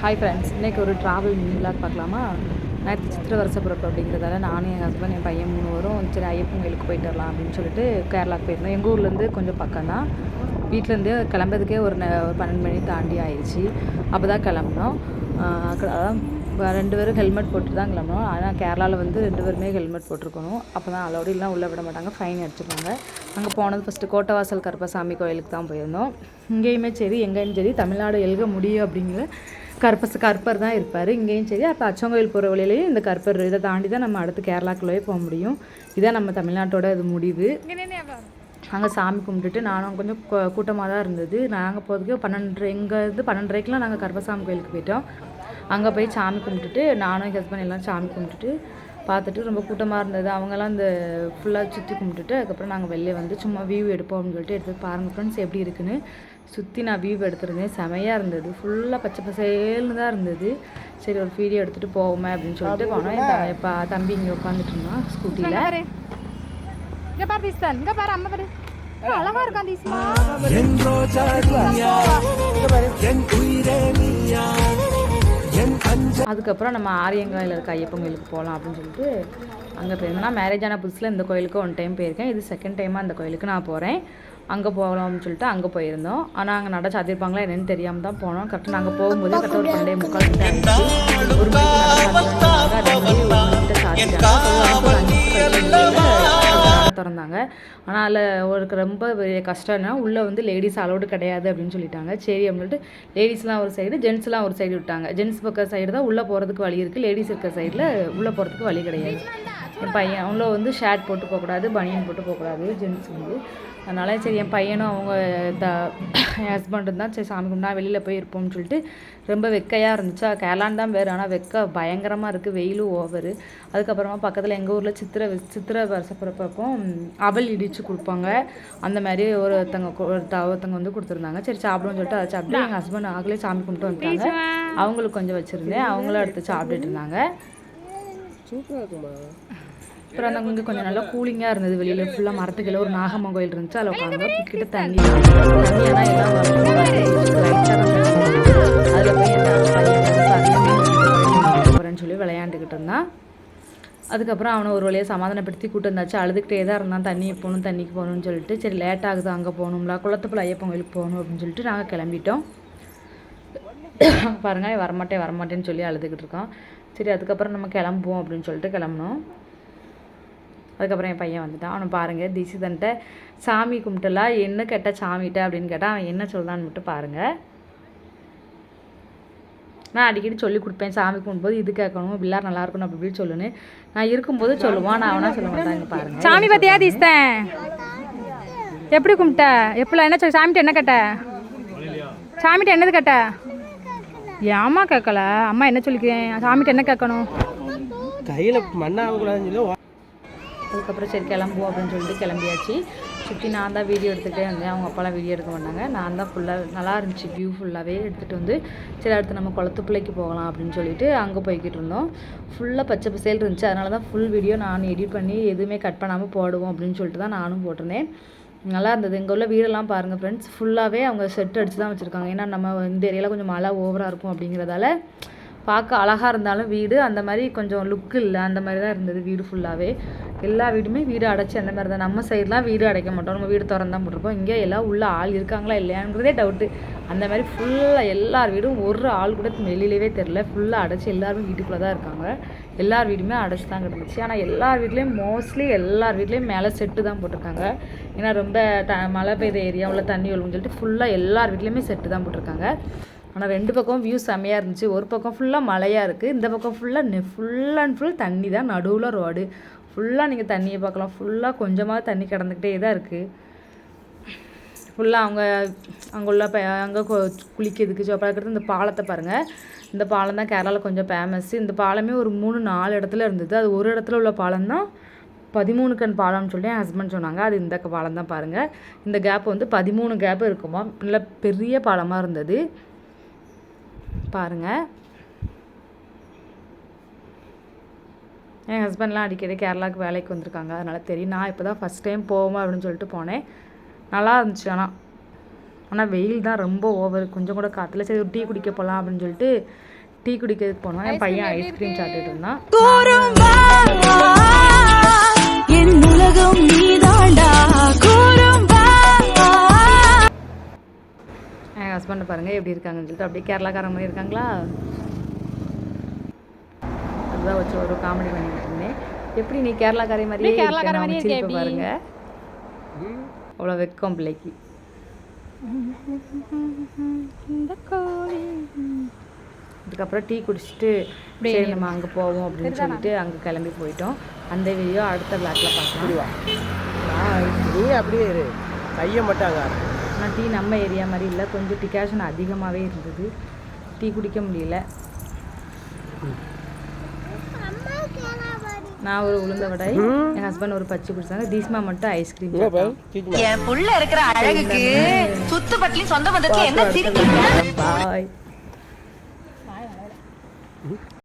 Hi friends இன்றைக்கி ஒரு travel vlog பார்க்கலாமா? நேற்று சித்திரை வருஷ பிறப்பு அப்படிங்கிறதால நானும் என் ஹஸ்பண்ட் என் பையன் மூணு வரும் சரி ஐயப்பன் கோயிலுக்கு போயிட்டு வரலாம் அப்படின்னு சொல்லிட்டு கேரளாக்கு போயிருந்தோம். எங்கள் ஊர்லேருந்து கொஞ்சம் பக்கம் தான். வீட்டிலேருந்து கிளம்புறதுக்கே ஒரு ஒரு பன்னெண்டு மணி தாண்டி ஆயிடுச்சு அப்போ தான் கிளம்புனோம் அதான் ரெண்டு பேரும் ஹெல்மெட் போட்டு தான் கிளம்பணும் ஆனால் கேரளாவில் வந்து ரெண்டு பேருமே ஹெல்மெட் போட்டிருக்கணும். அப்போ தான் அலோடு இல்லை உள்ளே விட மாட்டாங்க. ஃபைன் அடிச்சிருவாங்க. அங்கே போனது ஃபஸ்ட்டு கோட்டவாசல் கருப்பசாமி கோயிலுக்கு தான் போயிருந்தோம். இங்கேயுமே சரி எங்கேயும் சரி தமிழ்நாடு எழுக முடியும் அப்படிங்கிற கற்பஸ் கற்பர் தான் இருப்பார். இங்கேயும் சரி அப்போ அச்சங்கோயில் போகிற வழியிலையும் இந்த கற்பர் இதை தாண்டி தான் நம்ம அடுத்து கேரளாக்குள்ளேயே போக முடியும். இதான் நம்ம தமிழ்நாட்டோட இது முடிவு. அங்கே சாமி கும்பிட்டுட்டு நானும் கொஞ்சம் கூட்டமாக தான் இருந்தது. நாங்கள் போகிறதுக்கு பன்னெண்டு எங்கள் இது பன்னெண்டரைக்கெலாம் நாங்கள் கர்பசாமி கோயிலுக்கு போயிட்டோம். அங்கே போய் சாமி கும்பிட்டுட்டு நானும் எங்கள் ஹஸ்பண்ட் எல்லாம் சாமி கும்பிட்டுட்டு பார்த்துட்டு ரொம்ப கூட்டமாக இருந்தது. அவங்கெல்லாம் இந்த ஃபுல்லாக சுற்றி கும்பிட்டுட்டு அதுக்கப்புறம் நாங்கள் வெளியே வந்து சும்மா வியூ எடுப்போம்னு சொல்லிட்டு எடுத்து பாருங்கள் ஃப்ரெண்ட்ஸ் எப்படி இருக்குன்னு. சுற்றி நான் வியூ எடுத்திருந்தேன். செமையாக இருந்தது. ஃபுல்லாக பச்சை பசேல்னு தான் இருந்தது. சரி ஒரு வீடியோ எடுத்துகிட்டு போவோமே அப்படின்னு சொல்லிட்டு போனோம். இப்போ தம்பி இங்கே உட்காந்துட்டு இருந்தான் ஸ்கூட்டியில் இங்க பாரு. தீஸ்தான் இங்க பாரு அம்மா பாரு. அழகா இருக்கான் தீஸ்மா என் ரோஜா நீயா என் உயிரே நீயா? அதுக்கப்புறம் நம்ம ஆரியங்காயில் இருக்க ஐயப்பன் கோயிலுக்கு போகலாம் அப்படின்னு சொல்லிட்டு அங்கே போயிருந்தோம்னா மேரேஜ் ஆன புதுசில் இந்த கோயிலுக்கு ஒன் டைம் போயிருக்கேன். இது செகண்ட் டைமாக அந்த கோயிலுக்கு நான் போகிறேன் அங்கே போகலாம்னு சொல்லிட்டு அங்கே போயிருந்தோம். ஆனால் அங்கே நட சாத்திருப்பாங்களா என்னன்னு தெரியாமல் தான் போனோம். கரெக்டாக நாங்கள் போகும்போது கரெக்டாக ஒரு பன்னெண்டே முக்கால் ஒரு மணிக்கு திறந்தாங்க. ஆனால் அதில் ஒரு ரொம்ப பெரிய கஷ்டம்னா உள்ளே வந்து லேடிஸ் அலௌடு கிடையாது அப்படின்னு சொல்லிட்டாங்க. சரி அப்படின்ட்டு லேடிஸ்லாம் ஒரு சைடு ஜென்ட்ஸ்லாம் ஒரு சைடு விட்டாங்க. ஜென்ட்ஸ் பக்கம் சைடு தான் உள்ளே போகிறதுக்கு வழி இருக்குது லேடிஸ் இருக்க சைடில் உள்ளே போகிறதுக்கு வழி கிடையாது. என் பையன் உள்ள வந்து ஷர்ட் போட்டு போகக்கூடாது பனியன் போட்டு போகக்கூடாது ஜென்ஸ் வந்து. அதனால சரி என் பையனும் அவங்க த என் ஹஸ்பண்டும் தான் சரி சாமி கும்பிட்டா வெளியில் போய் இருப்போம்னு சொல்லிட்டு ரொம்ப வெக்கையாக இருந்துச்சா. கேரளான் தான் வேறு ஆனால் வெக்க பயங்கரமாக இருக்குது வெயிலும் ஓவரு. அதுக்கப்புறமா பக்கத்தில் எங்கள் ஊரில் சித்திரை சித்திரை வருஷப்பிறப்போ அவல் இடித்து கொடுப்பாங்க. அந்த மாதிரி ஒருத்தங்க கு- ஒருத்த ஒருத்தங்க வந்து கொடுத்துருந்தாங்க. சரி சாப்பிடுவோம்னு சொல்லிட்டு அதை சாப்பிட்டு எங்கள் ஹஸ்பண்ட் ஆகலே சாமி கும்பிட்டு வந்துட்டாங்க. அவங்களுக்கு கொஞ்சம் வச்சுருந்தேன். அவங்களும் எடுத்து சாப்பிட்டுட்டு இருந்தாங்க. சூப்பரா இருக்குமா அப்புறம் அந்த அங்கே கொஞ்சம் நல்லா கூலிங்காக இருந்தது. வெளியில் ஃபுல்லாக மரத்துக்கில் ஒரு நாகம்மன் கோயில் இருந்துச்சு. அதில் உட்காந்து கிட்ட தண்ணி தண்ணியெல்லாம் எல்லாம் அதில் போய் சொல்லி விளையாண்டுக்கிட்டு இருந்தான் அதுக்கப்புறம் அவனை ஒரு வழியாக சமாதானப்படுத்தி கூட்டு வந்தாச்சு. அழுதுகிட்டே தான் இருந்தான். தண்ணி போகணும் தண்ணிக்கு போகணும்னு சொல்லிட்டு. சரி லேட் ஆகுது அங்கே போகணும்ல. குளத்துப்புல ஐயப்பன் கோயிலுக்கு போகணும் அப்படின்னு சொல்லிட்டு நாங்கள் கிளம்பிட்டோம். பாருங்க வரமாட்டேன் வரமாட்டேன்னு சொல்லி அழுதுகிட்டு இருக்கோம். சரி அதுக்கப்புறம் நம்ம கிளம்புவோம் அப்படின்னு சொல்லிட்டு கிளம்புனோம். அதுக்கப்புறம் என் பையன் வந்துட்டான். அவனை பாருங்கள் தீசிதன்ட்ட சாமி கும்பிட்டலாம் என்ன கேட்ட சாமிகிட்ட அப்படின்னு கேட்டால் அவன் என்ன சொல்கிறான்னு மட்டும் பாருங்கள் நான் அடிக்கடி சொல்லி கொடுப்பேன். சாமி கும்பிடும்போது இது கேட்கணும். பிள்ளார் நல்லா இருக்கணும் அப்படி இப்படின்னு சொல்லுன்னு. நான் இருக்கும்போது சொல்லுவான். நான் அவனா சொல்ல மாட்டாங்க பாருங்க. சாமி பத்தியா தீஸ்தான் எப்படி கும்பிட்ட? எப்பல என்ன சொல்லி சாமிட்ட என்ன கேட்ட? சாமிட்ட என்னது கேட்ட? ஏமா கேட்கல. அம்மா என்ன சொல்லிக்கிறேன்? சாமிட்ட என்ன கேட்கணும்? கையில மண்ணாகக்கூடாதுன்னு சொல்லி அதுக்கப்புறம் சரி கிளம்புவோம் அப்படின்னு சொல்லிட்டு கிளம்பியாச்சு. சுற்றி நான் தான் வீடியோ எடுத்துகிட்டே இருந்தேன் அவங்க அப்பாலாம் வீடியோ எடுக்க மாட்டாங்க. நான் தான் ஃபுல்லாக நல்லா இருந்துச்சு வியூ ஃபுல்லாகவே எடுத்துகிட்டு வந்து சரி அடுத்து நம்ம குளத்துப்பிள்ளைக்கு போகலாம் அப்படின்னு சொல்லிட்டு அங்கே போய்கிட்டு இருந்தோம். ஃபுல்லாக பச்சை பசேல் இருந்துச்சு. அதனால தான் ஃபுல் வீடியோ நான் எடிட் பண்ணி எதுவுமே கட் பண்ணாமல் போடுவோம் அப்படின்னு சொல்லிட்டு தான் நானும் போட்டிருந்தேன். நல்லா இருந்தது. எங்கள் உள்ள வீடெல்லாம் பாருங்கள் ஃப்ரெண்ட்ஸ் ஃபுல்லாகவே அவங்க செட் அடிச்சு தான் வச்சுருக்காங்க. ஏன்னா நம்ம இந்த ஏரியாவில் கொஞ்சம் மழை ஓவராக இருக்கும் அப்படிங்கிறதால பார்க்க அழகாக இருந்தாலும் வீடு அந்த மாதிரி கொஞ்சம் லுக் இல்லை. அந்த மாதிரி தான் இருந்தது வீடு ஃபுல்லாகவே எல்லா வீடுமே வீடு அடைச்சி அந்த மாதிரி தான் நம்ம சைட்லாம் வீடு அடைக்க மாட்டோம். நம்ம வீடு திறந்தான் போட்டிருப்போம் இங்கே எல்லாம் உள்ள ஆள் இருக்காங்களா இல்லையாங்கிறதே டவுட்டு அந்த மாதிரி ஃபுல்லாக எல்லார் வீடும் ஒரு ஆள் கூட வெளியிலவே தெரில ஃபுல்லாக அடைச்சி எல்லாருமே வீட்டுக்குள்ளே தான் இருக்காங்க. எல்லார் வீடுமே அடைச்சி தான் கிடந்துச்சு. ஆனால் எல்லார் வீட்லேயும் மோஸ்ட்லி எல்லார் வீட்லேயும் மேலே செட்டு தான் போட்டிருக்காங்க. ஏன்னா ரொம்ப த மழை பெய்த ஏரியாவில் தண்ணி ஒழுங்குன்னு சொல்லிட்டு ஃபுல்லாக எல்லார் வீட்லேயுமே செட்டு தான் போட்டிருக்காங்க. ஆனால் ரெண்டு பக்கம் வியூ செம்மையாக இருந்துச்சு. ஒரு பக்கம் ஃபுல்லாக மழையாக இருக்குது இந்த பக்கம் ஃபுல்லாக ஃபுல் அண்ட் ஃபுல் தண்ணி தான் நடுவில் ரோடு ஃபுல்லாக நீங்கள் தண்ணியை பார்க்கலாம் ஃபுல்லாக கொஞ்சமாக தண்ணி கிடந்துக்கிட்டே தான் இருக்குது ஃபுல்லாக அவங்க அங்கே ப அங்கே குளிக்கிறதுக்கு சோப்பாக்கிறது இந்த பாலத்தை பாருங்கள் இந்த பாலம் தான் கேரளாவில் கொஞ்சம் ஃபேமஸ் இந்த பாலமே ஒரு மூணு நாலு இடத்துல இருந்தது. அது ஒரு இடத்துல உள்ள பாலம் தான் பதிமூணு கண் பாலம்னு சொல்லி என் ஹஸ்பண்ட் சொன்னாங்க. அது இந்த பாலம் தான் பாருங்கள் இந்த கேப் வந்து பதிமூணு கேப் இருக்குமா? நல்ல பெரிய பாலமாக இருந்தது. பாருங்கள் என் ஹஸ்பண்ட்லாம் அடிக்கடி கேரளாவுக்கு வேலைக்கு வந்திருக்காங்க. அதனால் தெரியும் நான் இப்போ தான் ஃபஸ்ட் டைம் போவோம் அப்படின்னு சொல்லிட்டு போனேன். நல்லா இருந்துச்சு ஆனால் ஆனால் வெயில் தான் ரொம்ப ஓவர் கொஞ்சம் கூட காத்துல சரி ஒரு டீ குடிக்க போகலாம் அப்படின்னு சொல்லிட்டு டீ குடிக்கிறதுக்கு போனோம். என் பையன் ஐஸ்கிரீம் சாப்பிட்டுட்டு இருந்தான். என் ஹஸ்பண்டை பாருங்கள் எப்படி இருக்காங்கன்னு சொல்லிட்டு அப்படியே கேரளாக்காரங்க மாதிரி இருக்காங்களா? அதுதான் வச்சு ஒரு காமெடி பண்ணிட்டு இருந்தேன் எப்படி நீ கேரளாக்காரி மாதிரியே அப்படியே கேரளாக்கார அவங்க இருக்கே பாருங்க. அவ்வளோ வெக்கம் பிள்ளைக்கு. அதுக்கப்புறம் டீ குடிச்சிட்டு சரி நம்ம அங்கே போவோம் அப்படின்னு சொல்லிட்டு அங்கே கிளம்பி போயிட்டோம். அந்த வீடியோ அடுத்த பிளாக்ல பார்க்கலாம். நீ அப்படியே இரு. கையை மட்டும். ஆனால் டீ நம்ம ஏரியா மாதிரி இல்லை. கொஞ்சம் டிகாஷன் அதிகமாகவே இருந்தது. டீ குடிக்க முடியல. நான் ஒரு உளுந்த வடை என் ஹஸ்பண்ட் ஒரு பச்சை குடிச்சாங்க. தீஸ்மா மட்டும் ஐஸ்கிரீம் என் புள்ள இருக்கிற அழகுக்கு சுத்து பட்லி சொந்த பந்தத்துல என்ன சிரிக்கிறீங்க? பாய்